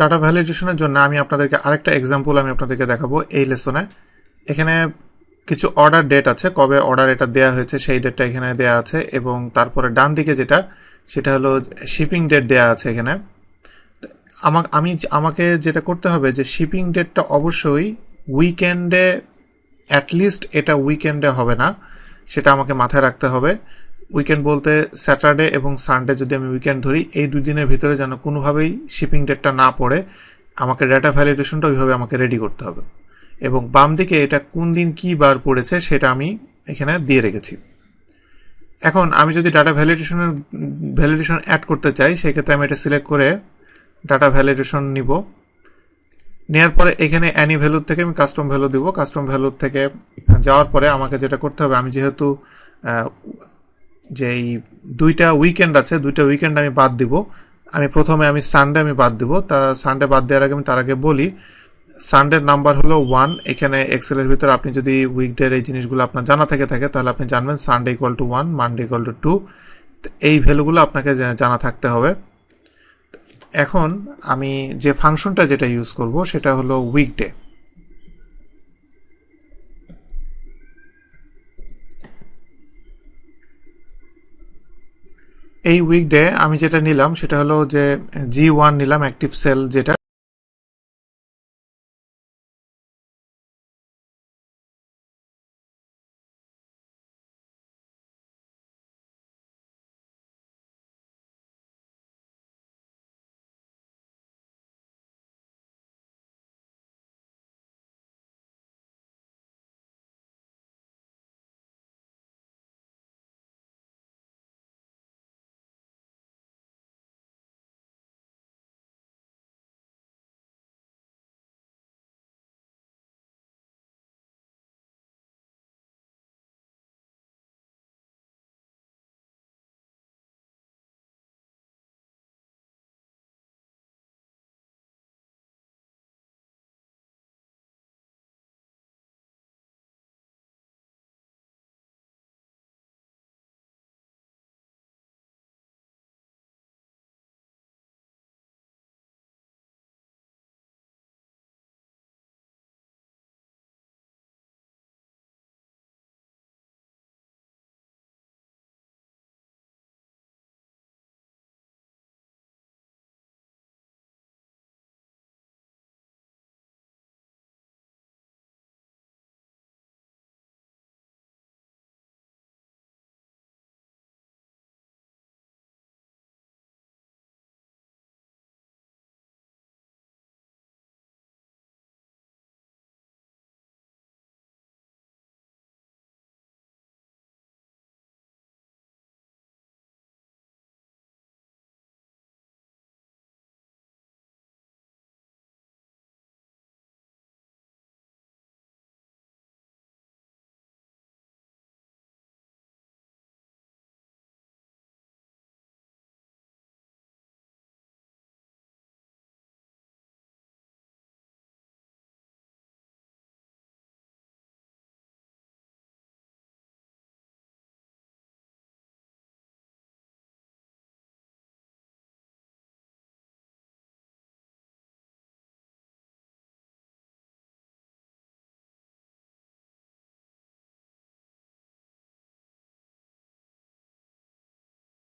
Data ভ্যালিডেশনের জন্য আমি আপনাদেরকে আরেকটা এক্সাম্পল আমি আপনাদেরকে দেখাবো এই লেসনে এখানে কিছু অর্ডার ডেট আছে, কবে অর্ডার এটা দেওয়া হয়েছে সেই ডেটটা এখানে দেওয়া আছে এবং তারপরে ডান দিকে যেটা, সেটা হলো শিপিং ডেট দেওয়া আছে এখানে। আমাকে, আমি আমাকে যেটা করতে হবে যে শিপিং ডেটটা অবশ্যই উইকেন্ডে অ্যাটলিস্ট এটা উইকেন্ডে হবে না, সেটা আমাকে মাথায় রাখতে হবে। উইকেন্ড বলতে স্যাটারডে এবং সানডে যদি আমি উইকেন্ড ধরি, এই দুই দিনের ভিতরে যেন কোনোভাবেই শিপিং ডেটটা না পড়ে, আমাকে ডাটা ভ্যালিডেশনটা ওইভাবে আমাকে রেডি করতে হবে। এবং বাম দিকে এটা কোন দিন কী বার পড়েছে সেটা আমি এখানে দিয়ে রেখেছি। এখন আমি যদি ডাটা ভ্যালিডেশনের ভ্যালিডেশন অ্যাড করতে চাই, সেক্ষেত্রে আমি এটা সিলেক্ট করে ডাটা ভ্যালিডেশন নিব। নেওয়ার পরে এখানে অ্যানি ভ্যালুর থেকে আমি কাস্টম ভ্যালু দিব। কাস্টম ভ্যালুর থেকে যাওয়ার পরে আমাকে যেটা করতে হবে, আমি যেহেতু যে এই দুইটা উইকেন্ড আছে, দুইটা উইকেন্ড আমি বাদ দিব। আমি প্রথমে আমি সানডে আমি বাদ দিব। তা সানডে বাদ দেওয়ার আগে আমি তার আগে বলি সানডের নাম্বার হলো ওয়ান এখানে এক্সেলের ভিতরে আপনি যদি উইকডের এই জিনিসগুলো আপনার জানা থেকে থাকে, তাহলে আপনি জানবেন Sunday equal to one Monday equal to two এই ভ্যালুগুলো আপনাকে জানা থাকতে হবে। এখন আমি যে ফাংশনটা যেটা ইউজ করব, সেটা হলো উইকডে এই উইকডে আমি যেটা নিলাম সেটা হলো যে জি ওয়ান নিলাম অ্যাক্টিভ সেল যেটা।